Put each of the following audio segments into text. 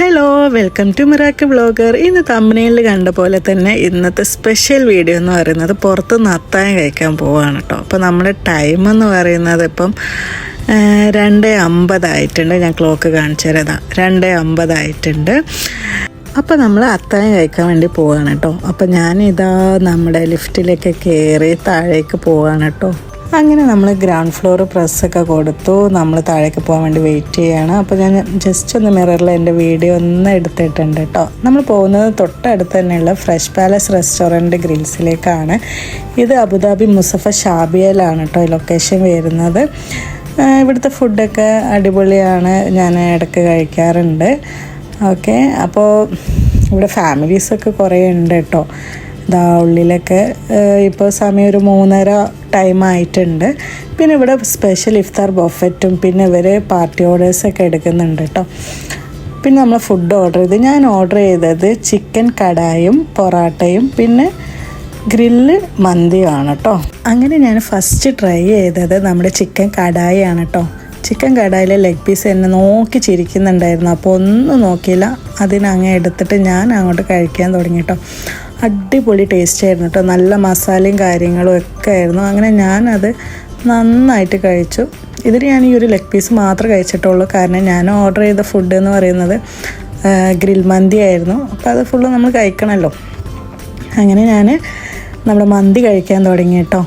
Hello welcome to മിറാക്ക് blogger ഇന്ന് തമ്പനയിൽ കണ്ട പോലെ തന്നെ ഇന്നത്തെ സ്പെഷ്യൽ വീഡിയോ എന്ന് പറയുന്നത് പുറത്ത് നത്തായം കഴിക്കാൻ പോവാണ് കേട്ടോ അപ്പോൾ നമ്മുടെ ടൈം എന്ന് പറയുന്നത് ഇപ്പം രണ്ട് അമ്പതായിട്ടുണ്ട് ഞാൻ ക്ലോക്ക് കാണിച്ചു തരാം. രണ്ട് അമ്പതായിട്ടുണ്ട് അപ്പോൾ നമ്മൾ അത്തായം കഴിക്കാൻ വേണ്ടി പോവാണ് കേട്ടോ അപ്പോൾ ഞാനിതാ നമ്മുടെ ലിഫ്റ്റിലേക്ക് കയറി താഴേക്ക് പോവാണ് കേട്ടോ അങ്ങനെ നമ്മൾ ഗ്രൗണ്ട് ഫ്ലോർ പ്രസ്സൊക്കെ കൊടുത്തു. നമ്മൾ താഴേക്ക് പോകാൻ വേണ്ടി വെയിറ്റ് ചെയ്യുകയാണ് അപ്പോൾ ഞാൻ ജസ്റ്റ് ഒന്ന് മിററിൽ എന്റെ വീഡിയോ ഒന്ന് എടുത്തിട്ടുണ്ട് കേട്ടോ നമ്മൾ പോകുന്നത് തൊട്ടടുത്ത് തന്നെയുള്ള ഫ്രഷ് പാലസ് റെസ്റ്റോറന്റ് ഗ്രിൽസിലേക്കാണ് ഇത് അബുദാബി മുസഫ ഷാബിയയിലാണ് കേട്ടോ ലൊക്കേഷൻ വരുന്നത്. ഇവിടുത്തെ ഫുഡൊക്കെ അടിപൊളിയാണ്. ഞാൻ ഇടയ്ക്ക് കഴിക്കാറുണ്ട്. ഓക്കെ അപ്പോൾ ഇവിടെ ഫാമിലീസൊക്കെ കുറേ ഉണ്ട് കേട്ടോ ഇതാ ഉള്ളിലൊക്കെ ഇപ്പോൾ സമയം ഒരു മൂന്നര ടൈം ആയിട്ടുണ്ട്. പിന്നെ ഇവിടെ സ്പെഷ്യൽ ഇഫ്താർ ബൊഫറ്റും പിന്നെ ഇവർ പാർട്ടി ഓർഡേഴ്സൊക്കെ എടുക്കുന്നുണ്ട് കേട്ടോ പിന്നെ നമ്മൾ ഫുഡ് ഓർഡർ ചെയ്ത് ഞാൻ ഓർഡർ ചെയ്തത് ചിക്കൻ കടായും പൊറാട്ടയും പിന്നെ ഗ്രില്ല് മന്തിയാണ് കേട്ടോ അങ്ങനെ ഞാൻ ഫസ്റ്റ് ട്രൈ ചെയ്തത് നമ്മുടെ ചിക്കൻ കടായാണ് കേട്ടോ ചിക്കൻ കടായിലെ ലെഗ് പീസ് എന്നെ നോക്കി ചിരിക്കുന്നുണ്ടായിരുന്നു. അപ്പോൾ ഒന്നും നോക്കിയില്ല. അതിനങ്ങ് എടുത്തിട്ട് ഞാൻ അങ്ങോട്ട് കഴിക്കാൻ തുടങ്ങി കേട്ടോ അടിപൊളി ടേസ്റ്റ് ആയിരുന്നു കേട്ടോ നല്ല മസാലയും കാര്യങ്ങളും ഒക്കെ ആയിരുന്നു. അങ്ങനെ ഞാനത് നന്നായിട്ട് കഴിച്ചു. ഇതിൽ ഞാൻ ഈ ഒരു ലെഗ് പീസ് മാത്രം കഴിച്ചിട്ടുള്ളൂ. കാരണം ഞാൻ ഓർഡർ ചെയ്ത ഫുഡ് എന്ന് പറയുന്നത് ഗ്രിൽ മന്തി ആയിരുന്നു. അപ്പോൾ അത് ഫുള്ള് നമ്മൾ കഴിക്കണമല്ലോ അങ്ങനെ ഞാൻ നമ്മുടെ മന്തി കഴിക്കാൻ തുടങ്ങി കേട്ടോ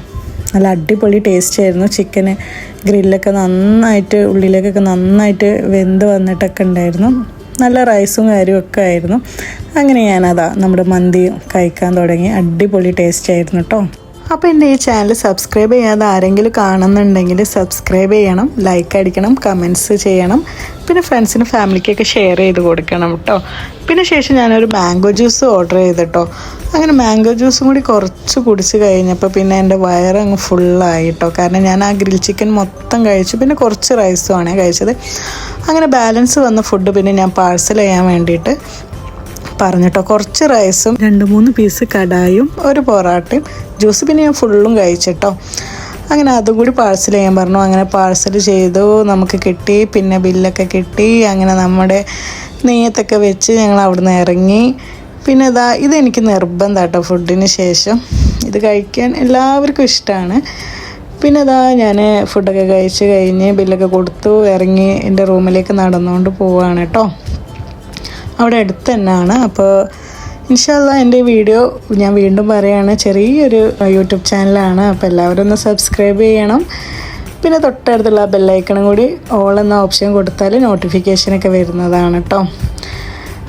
നല്ല അടിപൊളി ടേസ്റ്റ് ആയിരുന്നു. ചിക്കന് ഗ്രില്ലൊക്കെ നന്നായിട്ട് ഉള്ളിലേക്കൊക്കെ നന്നായിട്ട് വെന്ത് വന്നിട്ടൊക്കെ ഉണ്ടായിരുന്നു. നല്ല റൈസും ഒക്കെ ആയിരുന്നു. അങ്ങനെ ഞാനതാ നമ്മുടെ മന്തി കഴിക്കാൻ തുടങ്ങി. അടിപൊളി ടേസ്റ്റ് ആയിരുന്നു കേട്ടോ അപ്പോൾ എന്റെ ഈ ചാനൽ സബ്സ്ക്രൈബ് ചെയ്യാതെ ആരെങ്കിലും കാണുന്നുണ്ടെങ്കിൽ സബ്സ്ക്രൈബ് ചെയ്യണം ലൈക്ക് അടിക്കണം കമൻസ് ചെയ്യണം. പിന്നെ ഫ്രണ്ട്സിനും ഫാമിലിക്കൊക്കെ ഷെയർ ചെയ്ത് കൊടുക്കണം കേട്ടോ പിന്നെ ശേഷം ഞാനൊരു മാംഗോ ജ്യൂസ് ഓർഡർ ചെയ്തിട്ടോ. അങ്ങനെ മാംഗോ ജ്യൂസും കൂടി കുറച്ച് കുടിച്ച് കഴിഞ്ഞപ്പോൾ പിന്നെ എന്റെ വയറങ്ങ് ഫുള്ളായി കേട്ടോ കാരണം ഞാൻ ആ ഗ്രിൽ ചിക്കൻ മൊത്തം കഴിച്ചു. പിന്നെ കുറച്ച് റൈസും ആണ് കഴിച്ചത്. അങ്ങനെ ബാലൻസ് വന്ന ഫുഡ് പിന്നെ ഞാൻ പാഴ്സൽ ചെയ്യാൻ വേണ്ടിയിട്ട് പറഞ്ഞിട്ടോ കുറച്ച് റൈസും രണ്ട് മൂന്ന് പീസ് കടായും ഒരു പൊറാട്ടയും ജ്യൂസ് പിന്നെ ഞാൻ ഫുള്ളും കഴിച്ചിട്ടോ. അങ്ങനെ അതും കൂടി പാഴ്സൽ ചെയ്യാൻ പറഞ്ഞു. അങ്ങനെ പാഴ്സൽ ചെയ്തു നമുക്ക് കിട്ടി പിന്നെ ബില്ലൊക്കെ കിട്ടി. അങ്ങനെ നമ്മുടെ നെയ്യത്തൊക്കെ വെച്ച് ഞങ്ങൾ അവിടുന്ന് ഇറങ്ങി. പിന്നെ ഇതാ ഇതെനിക്ക് നിർബന്ധം കേട്ടോ ഫുഡിന് ശേഷം. ഇത് കഴിക്കാൻ എല്ലാവർക്കും ഇഷ്ടമാണ് പിന്നെ ഇതാ ഞാൻ ഫുഡൊക്കെ കഴിച്ച് കഴിഞ്ഞ് ബില്ലൊക്കെ കൊടുത്തു ഇറങ്ങി എന്റെ റൂമിലേക്ക് നടന്നുകൊണ്ട് പോവാണ് കേട്ടോ അവിടെ അടുത്ത് തന്നെയാണ് അപ്പോൾ ഇൻഷാല്ല എന്റെ വീഡിയോ ഞാൻ വീണ്ടും പറയുകയാണ്. ചെറിയൊരു യൂട്യൂബ് ചാനലാണ്. അപ്പോൾ എല്ലാവരും ഒന്ന് സബ്സ്ക്രൈബ് ചെയ്യണം. പിന്നെ തൊട്ടടുത്തുള്ള ബെല്ലൈക്കണും കൂടി ഓൾ എന്ന ഓപ്ഷൻ കൊടുത്താൽ നോട്ടിഫിക്കേഷനൊക്കെ വരുന്നതാണ് കേട്ടോ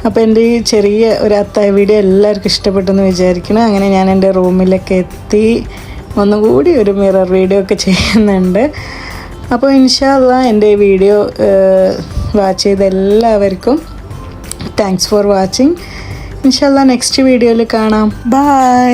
അപ്പോൾ എന്റെ ഈ ചെറിയ ഒരു അത്തായ വീഡിയോ എല്ലാവർക്കും ഇഷ്ടപ്പെട്ടെന്ന് വിചാരിക്കണം അങ്ങനെ ഞാൻ എന്റെ റൂമിലൊക്കെ എത്തി. ഒന്നുകൂടി ഒരു മിറർ വീഡിയോ ഒക്കെ ചെയ്യുന്നുണ്ട്. അപ്പോൾ ഇൻഷാല്ല എന്റെ വീഡിയോ വാച്ച് ചെയ്ത എല്ലാവർക്കും താങ്ക്സ് ഫോർ വാച്ചിങ് ഇൻഷല്ല നെക്സ്റ്റ് വീഡിയോയിൽ കാണാം. ബൈ